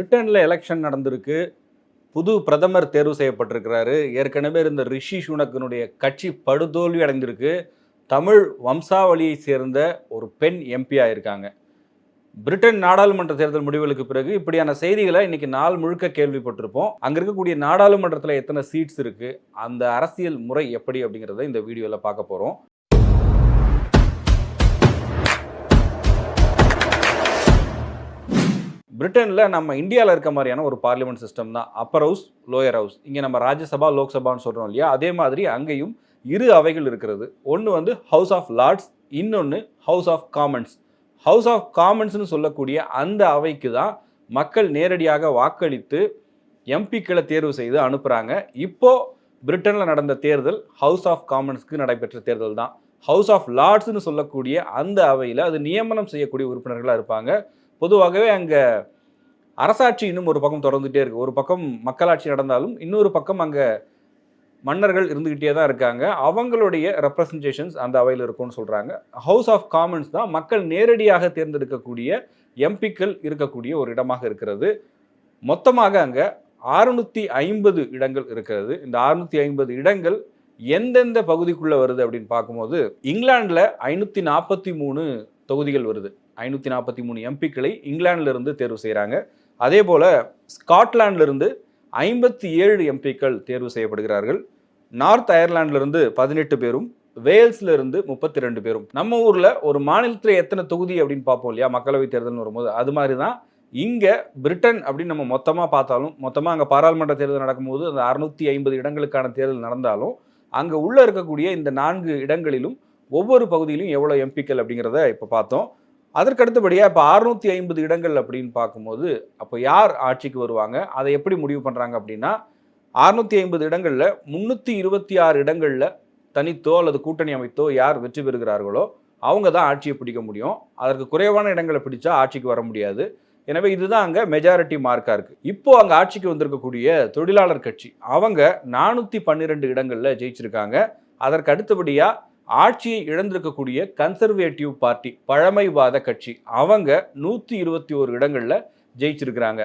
பிரிட்டனில் எலெக்ஷன் நடந்திருக்கு. புது பிரதமர் தேர்வு செய்யப்பட்டிருக்கிறாரு. ஏற்கனவே இருந்த ரிஷி சுனக்கினுடைய கட்சி படுதோல்வி அடைந்திருக்கு. தமிழ் வம்சாவளியை சேர்ந்த ஒரு பெண் எம்பி ஆயிருக்காங்க. பிரிட்டன் நாடாளுமன்ற தேர்தல் முடிவுகளுக்கு பிறகு இப்படியான செய்திகளை இன்னைக்கு நாள் முழுக்க கேள்விப்பட்டிருப்போம். அங்கே இருக்கக்கூடிய நாடாளுமன்றத்தில் எத்தனை சீட்ஸ் இருக்குது அந்த அரசியல் முறை எப்படி அப்படிங்கிறத இந்த வீடியோவில் பார்க்க போகிறோம் பிரிட்டனில் நம்ம இந்தியாவில் இருக்க மாதிரியான ஒரு பார்லிமெண்ட் சிஸ்டம் தான் அப்பர் ஹவுஸ் லோயர் ஹவுஸ் இங்கே நம்ம ராஜ்யசபா லோக்சபான்னு சொல்கிறோம் இல்லையா? அதே மாதிரி அங்கேயும் இரு அவைகள் இருக்கிறது. ஒன்று வந்து ஹவுஸ் ஆஃப் லார்ட்ஸ் இன்னொன்று house of commons house of காமன்ஸ்னு சொல்லக்கூடிய அந்த அவைக்கு தான் மக்கள் நேரடியாக வாக்களித்து எம்பிக்களை தேர்வு செய்து அனுப்புகிறாங்க இப்போ பிரிட்டனில் நடந்த தேர்தல் ஹவுஸ் ஆஃப் காமன்ஸ்க்கு நடைபெற்ற தேர்தல் தான். ஹவுஸ் ஆஃப் லார்ட்ஸ்னு சொல்லக்கூடிய அந்த அவையில் அது நியமனம் செய்யக்கூடிய உறுப்பினர்களாக இருப்பாங்க. பொதுவாகவே அங்கே அரசாட்சி இன்னும் ஒரு பக்கம் தொடர்ந்துகிட்டே இருக்குது ஒரு பக்கம் மக்களாட்சி நடந்தாலும் இன்னொரு பக்கம் அங்கே மன்னர்கள் இருந்துக்கிட்டே தான் இருக்காங்க. அவங்களுடைய ரெப்ரசன்டேஷன்ஸ் அந்த அவையில் இருக்கும்னு சொல்கிறாங்க ஹவுஸ் ஆஃப் காமன்ஸ் தான் மக்கள் நேரடியாக தேர்ந்தெடுக்கக்கூடிய எம்பிக்கள் இருக்கக்கூடிய ஒரு இடமாக இருக்கிறது. மொத்தமாக அங்கே அறுநூற்றி ஐம்பது இடங்கள் இருக்கிறது. இந்த அறுநூற்றி ஐம்பது இடங்கள் எந்தெந்த பகுதிக்குள்ளே வருது அப்படின்னு பார்க்கும்போது இங்கிலாண்டில் ஐநூற்றி நாற்பத்தி மூணு தொகுதிகள் வருது. ஐநூற்றி நாற்பத்தி மூணு எம்பிக்களை இங்கிலாந்துலேருந்து தேர்வு செய்கிறாங்க. அதே போல் ஸ்காட்லாண்டிலிருந்து ஐம்பத்தி ஏழு எம்பிக்கள் தேர்வு செய்யப்படுகிறார்கள். நார்த் அயர்லாண்டிலிருந்து பதினெட்டு பேரும் வேல்ஸ்லேருந்து முப்பத்தி ரெண்டு பேரும். நம்ம ஊரில் ஒரு மாநிலத்தில் எத்தனை தொகுதி அப்படின்னு பார்ப்போம் இல்லையா? மக்களவை தேர்தல்னு வரும்போது அது மாதிரி தான் இங்கே பிரிட்டன் அப்படின்னு நம்ம மொத்தமாக பார்த்தாலும் மொத்தமாக அங்கே பாராளுமன்ற தேர்தல் நடக்கும்போது அந்த அறுநூற்றி ஐம்பது இடங்களுக்கான தேர்தல் நடந்தாலும் அங்கே உள்ளே இருக்கக்கூடிய இந்த நான்கு இடங்களிலும் ஒவ்வொரு பகுதியிலும் எவ்வளோ எம்பிக்கள் அப்படிங்கிறத இப்போ பார்த்தோம். அதற்கு அடுத்தபடியாக இப்போ அறுநூத்தி ஐம்பது இடங்கள் அப்படின்னு பார்க்கும்போது அப்போ யார் ஆட்சிக்கு வருவாங்க? அதை எப்படி முடிவு பண்ணுறாங்க அப்படின்னா அறுநூத்தி ஐம்பது இடங்களில் முந்நூற்றி இருபத்தி ஆறு இடங்களில் தனித்தோ அல்லது கூட்டணி அமைத்தோ யார் வெற்றி பெறுகிறார்களோ அவங்க தான் ஆட்சியை பிடிக்க முடியும். அதற்கு குறைவான இடங்களை பிடிச்சா ஆட்சிக்கு வர முடியாது. எனவே இதுதான் அங்கே மெஜாரிட்டி மார்க்காக இருக்குது இப்போ அங்கே ஆட்சிக்கு வந்திருக்கக்கூடிய தொழிலாளர் கட்சி அவங்க நானூற்றி பன்னிரெண்டு இடங்களில் ஜெயிச்சிருக்காங்க. அதற்கு அடுத்தபடியாக ஆட்சியை இழந்திருக்கக்கூடிய கன்சர்வேட்டிவ் பார்ட்டி பழமைவாத கட்சி அவங்க நூற்றி இருபத்தி ஓரு இடங்களில் ஜெயிச்சிருக்கிறாங்க.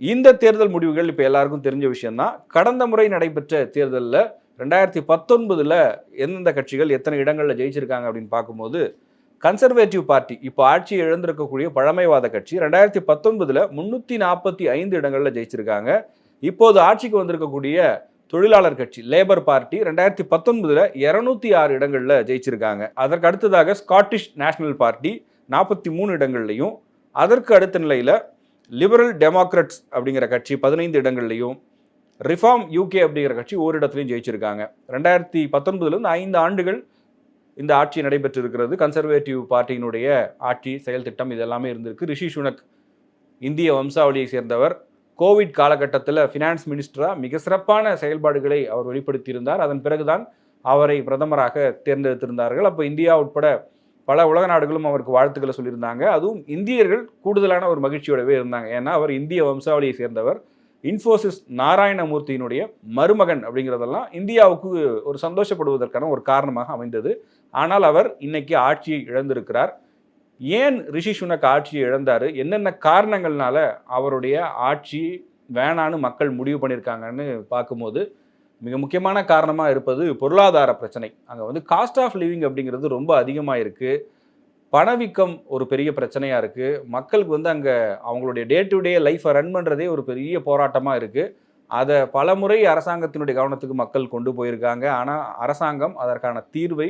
இந்த தேர்தல் முடிவுகள் இப்போ எல்லாருக்கும் தெரிஞ்ச விஷயம்தான் கடந்த முறை நடைபெற்ற தேர்தலில் ரெண்டாயிரத்தி பத்தொன்பதில் எந்தெந்த கட்சிகள் எத்தனை இடங்களில் ஜெயிச்சிருக்காங்க அப்படின்னு பார்க்கும்போது கன்சர்வேட்டிவ் பார்ட்டி இப்போ ஆட்சியை இழந்திருக்கக்கூடிய பழமைவாத கட்சி ரெண்டாயிரத்தி பத்தொன்பதில் முந்நூற்றி நாற்பத்தி ஐந்து இடங்களில் ஜெயிச்சிருக்காங்க. இப்போது ஆட்சிக்கு வந்திருக்கக்கூடிய தொழிலாளர் கட்சி லேபர் பார்ட்டி ரெண்டாயிரத்தி பத்தொன்பதுல இருநூத்தி ஆறு இடங்கள்ல ஜெயிச்சிருக்காங்க. அதற்கு அடுத்ததாக ஸ்காட்டிஷ் நேஷனல் பார்ட்டி நாற்பத்தி மூணு இடங்கள்லையும் அதற்கு அடுத்த நிலையில் லிபரல் டெமோக்ரட்ஸ் அப்படிங்கிற கட்சி பதினைந்து இடங்கள்லையும் ரிஃபார்ம் யூகே அப்படிங்கிற கட்சி ஓரிடத்துலையும் ஜெயிச்சிருக்காங்க. ரெண்டாயிரத்தி பத்தொன்பதுலேருந்து ஐந்து ஆண்டுகள் இந்த ஆட்சி நடைபெற்று இருக்கிறது கன்சர்வேட்டிவ் பார்ட்டியினுடைய ஆட்சி செயல் திட்டம் இதெல்லாமே இருந்திருக்கு. ரிஷி சுனக் இந்திய வம்சாவளியை சேர்ந்தவர். கோவிட் காலகட்டத்தில் ஃபினான்ஸ் மினிஸ்டராக மிக சிறப்பான செயல்பாடுகளை அவர் வெளிப்படுத்தியிருந்தார். அதன் பிறகுதான் அவரை பிரதமராக தேர்ந்தெடுத்திருந்தார்கள். அப்போ இந்தியா உட்பட பல உலக நாடுகளும் அவருக்கு வாழ்த்துக்களை சொல்லியிருந்தாங்க. அதுவும் இந்தியர்கள் கூடுதலான ஒரு மகிழ்ச்சியோடவே இருந்தாங்க. ஏன்னா அவர் இந்திய வம்சாவளியை சேர்ந்தவர். இன்ஃபோசிஸ் நாராயணமூர்த்தியினுடைய மருமகன் அப்படிங்கிறதெல்லாம் இந்தியாவுக்கு ஒரு சந்தோஷப்படுவதற்கான ஒரு காரணமாக அமைந்தது. ஆனால் அவர் இன்னைக்கு ஆட்சியை இழந்திருக்கிறார். ஏன் ரிஷி சுனக் ஆட்சியை இழந்தார்? என்னென்ன காரணங்கள்னால அவருடைய ஆட்சி வேணான்னு மக்கள் முடிவு பண்ணியிருக்காங்கன்னு பார்க்கும்போது மிக முக்கியமான காரணமாக இருப்பது பொருளாதார பிரச்சனை. அங்கே வந்து காஸ்ட் ஆஃப் லிவிங் அப்படிங்கிறது ரொம்ப அதிகமாக இருக்குது பணவீக்கம் ஒரு பெரிய பிரச்சனையாக இருக்குது மக்களுக்கு வந்து அங்கே அவங்களுடைய டே டு டே லைஃப்பை ரன் பண்ணுறதே ஒரு பெரிய போராட்டமாக இருக்குது அதை பலமுறை அரசாங்கத்தினுடைய கவனத்துக்கு மக்கள் கொண்டு போயிருக்காங்க. ஆனால் அரசாங்கம் அதற்கான தீர்வை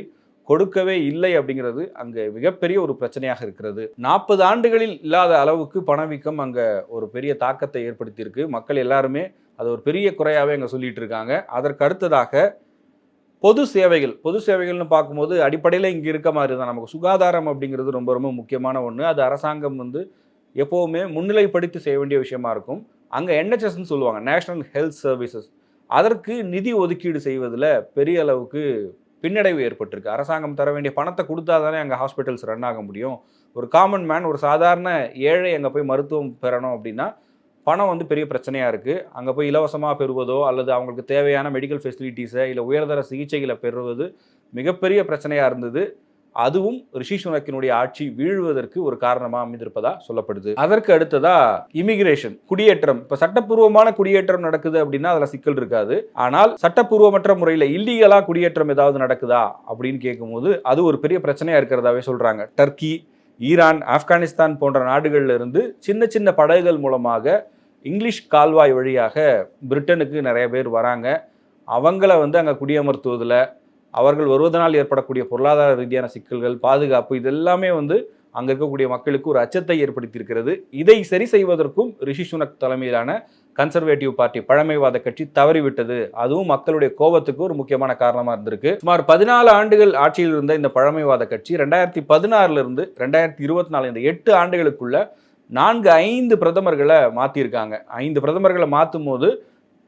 கொடுக்கவே இல்லை அப்படிங்கிறது அங்கே மிகப்பெரிய ஒரு பிரச்சனையாக இருக்கிறது. நாற்பது ஆண்டுகளில் இல்லாத அளவுக்கு பணவீக்கம் அங்கே ஒரு பெரிய தாக்கத்தை ஏற்படுத்தியிருக்கு. மக்கள் எல்லாருமே அது ஒரு பெரிய குறையாகவே அங்கே சொல்லிட்டு இருக்காங்க. அதற்கு அடுத்ததாக பொது சேவைகள். பொது சேவைகள்னு பார்க்கும்போது அடிப்படையில் இங்கே இருக்க மாதிரி தான். நமக்கு சுகாதாரம் அப்படிங்கிறது ரொம்ப ரொம்ப முக்கியமான ஒன்று அது அரசாங்கம் வந்து எப்போவுமே முன்னிலைப்படுத்தி செய்ய வேண்டிய விஷயமா இருக்கும். அங்கே என்ஹெச்எஸ்ன்னு சொல்லுவாங்க. நேஷனல் ஹெல்த் சர்வீசஸ் அதற்கு நிதி ஒதுக்கீடு செய்வதில் பெரிய அளவுக்கு பின்னடைவு ஏற்பட்டிருக்கு. அரசாங்கம் தர வேண்டிய பணத்தை கொடுத்தா தானே அங்கே ஹாஸ்பிட்டல்ஸ் ரன் ஆக முடியும். ஒரு காமன் மேன் ஒரு சாதாரண ஏழை அங்கே போய் மருத்துவம் பெறணும் அப்படின்னா பணம் வந்து பெரிய பிரச்சனையாக இருக்குது அங்கே போய் இலவசமாக பெறுவதோ அல்லது அவங்களுக்கு தேவையான மெடிக்கல் ஃபெசிலிட்டிஸை இல்லை உயர்தர சிகிச்சைகளை பெறுவது மிகப்பெரிய பிரச்சனையாக இருந்தது. அதுவும் ரிஷி சுனக்கினுடைய ஆட்சி வீழ்வதற்கு ஒரு காரணமாக அமைந்திருப்பதா சொல்லப்படுது. அதற்கு அடுத்ததா இமிகிரேஷன் குடியேற்றம். இப்போ சட்டப்பூர்வமான குடியேற்றம் நடக்குது அப்படின்னா அதில் சிக்கல் இருக்காது. ஆனால் சட்டப்பூர்வமற்ற முறையில் இல்லீகலாக குடியேற்றம் ஏதாவது நடக்குதா அப்படின்னு கேட்கும்போது அது ஒரு பெரிய பிரச்சனையாக இருக்கிறதாவே சொல்கிறாங்க டர்க்கி ஈரான் ஆப்கானிஸ்தான் போன்ற நாடுகளில் இருந்து சின்ன சின்ன படகுகள் மூலமாக இங்கிலீஷ் கால்வாய் வழியாக பிரிட்டனுக்கு நிறைய பேர் வராங்க. அவங்கள வந்து அங்கே குடியமர்த்துவதில் அவர்கள் வருவதனால் ஏற்படக்கூடிய பொருளாதார ரீதியான சிக்கல்கள் பாதுகாப்பு இதெல்லாமே வந்து அங்கே இருக்கக்கூடிய மக்களுக்கு ஒரு அச்சத்தை ஏற்படுத்தியிருக்கிறது. இதை சரி செய்வதற்கும் ரிஷி சுனக் தலைமையிலான கன்சர்வேட்டிவ் பார்ட்டி பழமைவாத கட்சி தவறிவிட்டது. அதுவும் மக்களுடைய கோபத்துக்கு ஒரு முக்கியமான காரணமாக இருந்திருக்கு. சுமார் பதினாலு ஆண்டுகள் ஆட்சியில் இருந்த இந்த பழமைவாத கட்சி ரெண்டாயிரத்தி பதினாறுல இருந்து ரெண்டாயிரத்தி இருபத்தி நாலு இந்த எட்டு ஆண்டுகளுக்குள்ள நான்கு ஐந்து பிரதமர்களை மாற்றியிருக்காங்க ஐந்து பிரதமர்களை மாற்றும் போது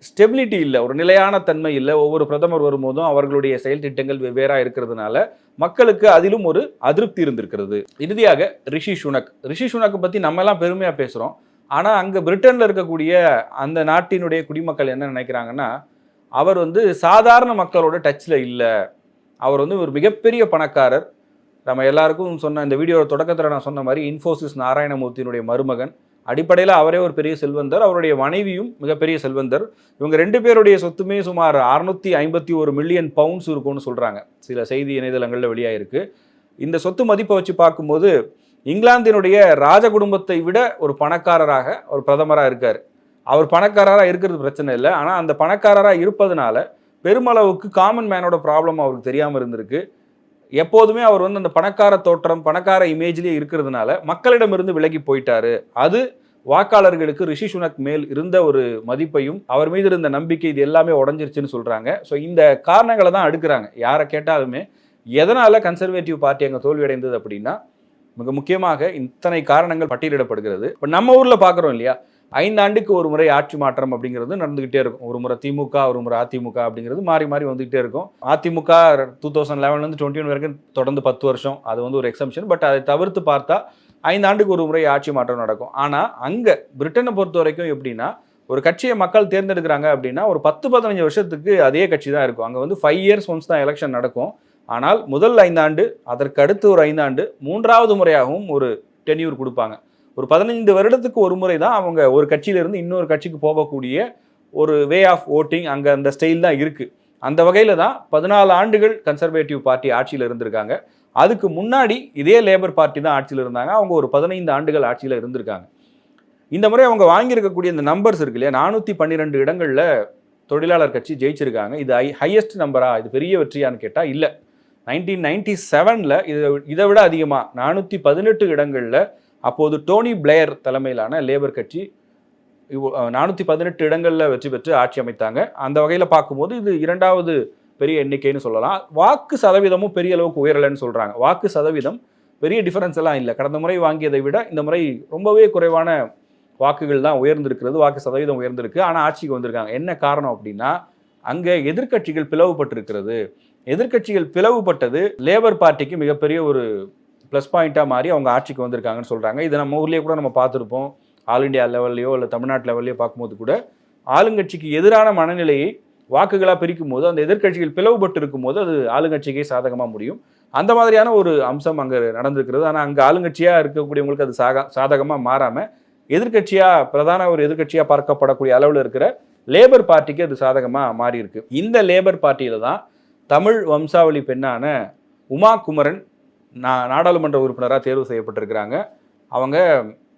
ஸ்டெபிலிட்டி இல்லை ஒரு நிலையான தன்மை இல்லை. ஒவ்வொரு பிரதமர் வரும்போதும் அவர்களுடைய செயல் திட்டங்கள் வெவ்வேறாக இருக்கிறதுனால மக்களுக்கு அதிலும் ஒரு அதிருப்தி இருந்திருக்கிறது. இறுதியாக ரிஷி சுனக். ரிஷி சுனக்கை பற்றி நம்ம எல்லாம் பெருமையாக பேசுகிறோம் ஆனால் அங்கே பிரிட்டனில் இருக்கக்கூடிய அந்த நாட்டினுடைய குடிமக்கள் என்ன நினைக்கிறாங்கன்னா அவர் வந்து சாதாரண மக்களோட டச்சில் இல்லை. அவர் வந்து ஒரு மிகப்பெரிய பணக்காரர். நம்ம எல்லாருக்கும் சொன்ன இந்த வீடியோட தொடக்கத்தில் நான் சொன்ன மாதிரி இன்ஃபோசிஸ் நாராயணமூர்த்தியினுடைய மருமகன். அடிப்படையில் அவரே ஒரு பெரிய செல்வந்தர் அவருடைய மனைவியும் மிகப்பெரிய செல்வந்தர். இவங்க ரெண்டு பேருடைய சொத்துமே சுமார் அறுநூத்தி ஐம்பத்தி ஒரு மில்லியன் பவுண்ட்ஸ் இருக்கும்னு சொல்கிறாங்க சில செய்தி இணையதளங்களில் வெளியாயிருக்கு. இந்த சொத்து மதிப்பை வச்சு பார்க்கும்போது இங்கிலாந்தினுடைய ராஜ குடும்பத்தை விட ஒரு பணக்காரராக ஒரு பிரதமராக இருக்கார். அவர் பணக்காரராக இருக்கிறது பிரச்சனை இல்லை. ஆனால் அந்த பணக்காரராக இருப்பதனால பெருமளவுக்கு காமன் மேனோட ப்ராப்ளம் அவருக்கு தெரியாமல் இருந்திருக்கு. எப்போதுமே அவர் வந்து அந்த பணக்கார தோற்றம் பணக்கார இமேஜ்லேயே இருக்கிறதுனால மக்களிடமிருந்து விலகி போயிட்டாரு. அது வாக்காளர்களுக்கு ரிஷி சுனக் மேல் இருந்த ஒரு மதிப்பையும் அவர் மீது இருந்த நம்பிக்கை இது எல்லாமே உடஞ்சிருச்சுன்னு சொல்றாங்க. ஸோ இந்த காரணங்களை தான் அடுக்கிறாங்க. யாரை கேட்டாலுமே எதனால கன்சர்வேட்டிவ் பார்ட்டி அங்கே தோல்வியடைந்தது அப்படின்னா மிக முக்கியமாக இத்தனை காரணங்கள் பட்டியலிடப்படுகிறது. இப்போ நம்ம ஊரில் பார்க்குறோம் இல்லையா? ஐந்தாண்டுக்கு ஒரு முறை ஆட்சி மாற்றம் அப்படிங்கிறது நடந்துகிட்டே இருக்கும். ஒரு முறை திமுக ஒரு முறை அதிமுக அப்படிங்கிறது மாறி மாறி வந்துகிட்டே இருக்கும். அதிமுக டூ தௌசண்ட் லெவன்லேருந்து டுவெண்ட்டி ஒன் வரைக்கும் தொடர்ந்து பத்து வருஷம். அது வந்து ஒரு எக்ஸம்ஷன் பட் அதை தவிர்த்து பார்த்தா ஐந்தாண்டுக்கு ஒரு முறை ஆட்சி மாற்றம் நடக்கும். ஆனால் அங்கே பிரிட்டனை பொறுத்த வரைக்கும் எப்படின்னா ஒரு கட்சியை மக்கள் தேர்ந்தெடுக்கிறாங்க அப்படின்னா ஒரு பத்து பதினஞ்சு வருஷத்துக்கு அதே கட்சி தான் இருக்கும். அங்கே வந்து ஃபைவ் இயர்ஸ் ஒன்ஸ் தான் எலெக்ஷன் நடக்கும். ஆனால் முதல் ஐந்தாண்டு அதற்கு அடுத்து ஒரு ஐந்தாண்டு மூன்றாவது முறையாகவும் ஒரு டென்யூர் கொடுப்பாங்க. ஒரு பதினைந்து வருடத்துக்கு ஒரு முறை தான் அவங்க ஒரு கட்சியிலிருந்து இன்னொரு கட்சிக்கு போகக்கூடிய ஒரு வே ஆஃப் ஓட்டிங் அங்கே அந்த ஸ்டைல் தான் இருக்குது அந்த வகையில் தான் பதினாலு ஆண்டுகள் கன்சர்வேட்டிவ் பார்ட்டி ஆட்சியில் இருந்திருக்காங்க. அதுக்கு முன்னாடி இதே லேபர் பார்ட்டி தான் ஆட்சியில் இருந்தாங்க. அவங்க ஒரு பதினைந்து ஆண்டுகள் ஆட்சியில் இருந்திருக்காங்க. இந்த முறை அவங்க வாங்கியிருக்கக்கூடிய இந்த நம்பர்ஸ் இருக்கு இல்லையா? நானூற்றி பன்னிரெண்டு இடங்களில் தொழிலாளர் கட்சி ஜெயிச்சிருக்காங்க. இது ஹை ஹையஸ்ட் நம்பரா இது பெரிய வெற்றியான்னு கேட்டால் இல்லை. நைன்டீன் நைன்டி செவனில் இதை இதை விட அதிகமாக நானூற்றி பதினெட்டு இடங்களில் அப்போது டோனி பிளேயர் தலைமையிலான லேபர் கட்சி நானூற்றி பதினெட்டு இடங்களில் வெற்றி பெற்று ஆட்சி அமைத்தாங்க. அந்த வகையில் பார்க்கும்போது இது இரண்டாவது பெரிய எண்ணிக்கைன்னு சொல்லலாம். வாக்கு சதவீதமும் பெரிய அளவுக்கு உயரலைன்னு சொல்கிறாங்க வாக்கு சதவீதம் பெரிய டிஃபரன்ஸ் எல்லாம் இல்லை. கடந்த முறை வாங்கியதை விட இந்த முறை ரொம்பவே குறைவான வாக்குகள் தான் உயர்ந்திருக்கிறது. வாக்கு சதவீதம் உயர்ந்திருக்கு. ஆனால் ஆட்சிக்கு வந்திருக்காங்க. என்ன காரணம் அப்படின்னா அங்கே எதிர்க்கட்சிகள் பிளவுபட்டிருக்கிறது. எதிர்க்கட்சிகள் பிளவுபட்டது லேபர் பார்ட்டிக்கு மிகப்பெரிய ஒரு ப்ளஸ் பாயிண்ட்டாக மாறி அவங்க ஆட்சிக்கு வந்திருக்காங்கன்னு சொல்கிறாங்க இதை நம்ம ஊர்லேயே கூட நம்ம பார்த்துருப்போம். ஆல் இண்டியா லெவல்லையோ இல்லை தமிழ்நாட்டு லெவல்லையோ பார்க்கும்போது கூட ஆளுங்கட்சிக்கு எதிரான மனநிலையை வாக்குகளாக பிரிக்கும் போது அந்த எதிர்க்கட்சிகள் பிளவுபட்டு இருக்கும்போது அது ஆளுங்கட்சிக்கே சாதகமாக முடியும். அந்த மாதிரியான ஒரு அம்சம் அங்கே நடந்திருக்கிறது. ஆனால் அங்கே ஆளுங்கட்சியாக இருக்கக்கூடியவங்களுக்கு அது சாக சாதகமாக மாறாமல் எதிர்க்கட்சியாக பிரதான ஒரு எதிர்க்கட்சியாக பார்க்கப்படக்கூடிய அளவில் இருக்கிற லேபர் பார்ட்டிக்கு அது சாதகமாக மாறி இருக்கு இந்த லேபர் பார்ட்டியில் தான் தமிழ் வம்சாவளி பெண்ணான உமா குமரன் நா நாடாளுமன்ற உறுப்பினராக தேர்வு செய்யப்பட்டிருக்கிறாங்க. அவங்க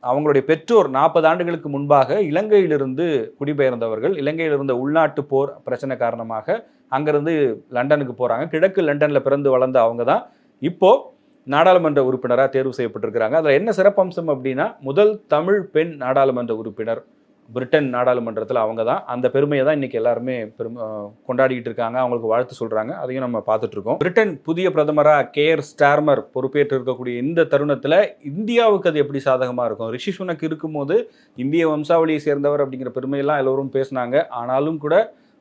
அவங்களுடைய பெற்றோர் நாற்பது ஆண்டுகளுக்கு முன்பாக இலங்கையிலிருந்து குடிபெயர்ந்தவர்கள் இலங்கையில் இருந்த உள்நாட்டு போர் பிரச்சனை காரணமாக அங்கேருந்து லண்டனுக்கு போகிறாங்க கிழக்கு லண்டனில் பிறந்து வளர்ந்த அவங்க தான் இப்போது நாடாளுமன்ற உறுப்பினராக தேர்வு செய்யப்பட்டிருக்கிறாங்க. அதில் என்ன சிறப்பம்சம் அப்படின்னா முதல் தமிழ் பெண் நாடாளுமன்ற உறுப்பினர் பிரிட்டன் நாடாளுமன்றத்தில் அவங்க தான் அந்த பெருமையை தான் இன்றைக்கி எல்லாருமே பெருமை கொண்டாடிக்கிட்டு இருக்காங்க. அவங்களுக்கு வாழ்த்து சொல்கிறாங்க அதையும் நம்ம பார்த்துட்ருக்கோம் பிரிட்டன் புதிய பிரதமராக கேர் ஸ்டார்மர் பொறுப்பேற்று இருக்கக்கூடிய இந்த தருணத்தில் இந்தியாவுக்கு அது எப்படி சாதகமாக இருக்கும்? ரிஷி சுனக் இருக்கும்போது இந்திய வம்சாவளியை சேர்ந்தவர் அப்படிங்கிற பெருமையெல்லாம் எல்லோரும் பேசினாங்க. ஆனாலும் கூட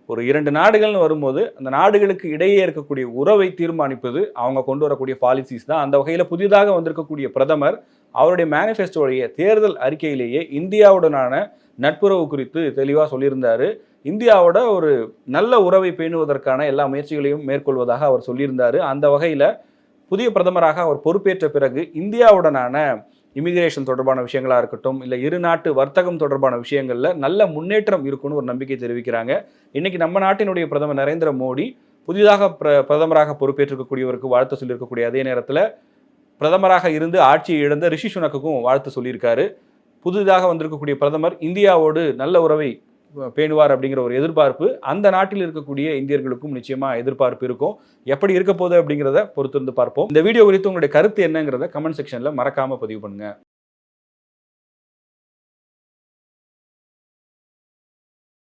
ஒரு இரண்டு நாடுகள்னு வரும்போது அந்த நாடுகளுக்கு இடையே இருக்கக்கூடிய உறவை தீர்மானிப்பது அவங்க கொண்டு வரக்கூடிய பாலிசிஸ் தான். அந்த வகையில் புதிதாக வந்திருக்கக்கூடிய பிரதமர் அவருடைய மேனிஃபெஸ்டோடைய தேர்தல் அறிக்கையிலேயே இந்தியாவுடனான நட்புறவு குறித்து தெளிவாக சொல்லியிருந்தாரு. இந்தியாவோட ஒரு நல்ல உறவை பேணுவதற்கான எல்லா முயற்சிகளையும் மேற்கொள்வதாக அவர் சொல்லியிருந்தார். அந்த வகையில் புதிய பிரதமராக அவர் பொறுப்பேற்ற பிறகு இந்தியாவுடனான இமிகிரேஷன் தொடர்பான விஷயங்களாக இருக்கட்டும் இல்லை இரு நாட்டு வர்த்தகம் தொடர்பான விஷயங்களில் நல்ல முன்னேற்றம் இருக்கும்னு ஒரு நம்பிக்கை தெரிவிக்கிறாங்க. இன்றைக்கி நம்ம நாட்டினுடைய பிரதமர் நரேந்திர மோடி புதிதாக பிர- பிரதமராக பொறுப்பேற்றிருக்கக்கூடியவருக்கு வாழ்த்து சொல்லியிருக்கக்கூடிய அதே நேரத்தில் பிரதமராக இருந்து ஆட்சியை இழந்த ரிஷி சுனக்குக்கும் வாழ்த்து சொல்லியிருக்காரு. புதிதாக வந்திருக்கக்கூடிய பிரதமர் இந்தியாவோடு நல்ல உறவை பேணுவார் அப்படிங்கிற ஒரு எதிர்பார்ப்பு அந்த நாட்டில் இருக்கக்கூடிய இந்தியர்களுக்கும் நிச்சயமாக எதிர்பார்ப்பு இருக்கும். எப்படி இருக்க போகுது அப்படிங்கிறத பொறுத்திருந்து பார்ப்போம். இந்த வீடியோ குறித்து உங்களுடைய கருத்து என்னங்கிறத கமெண்ட் செக்ஷனில் மறக்காமல் பதிவு பண்ணுங்கள்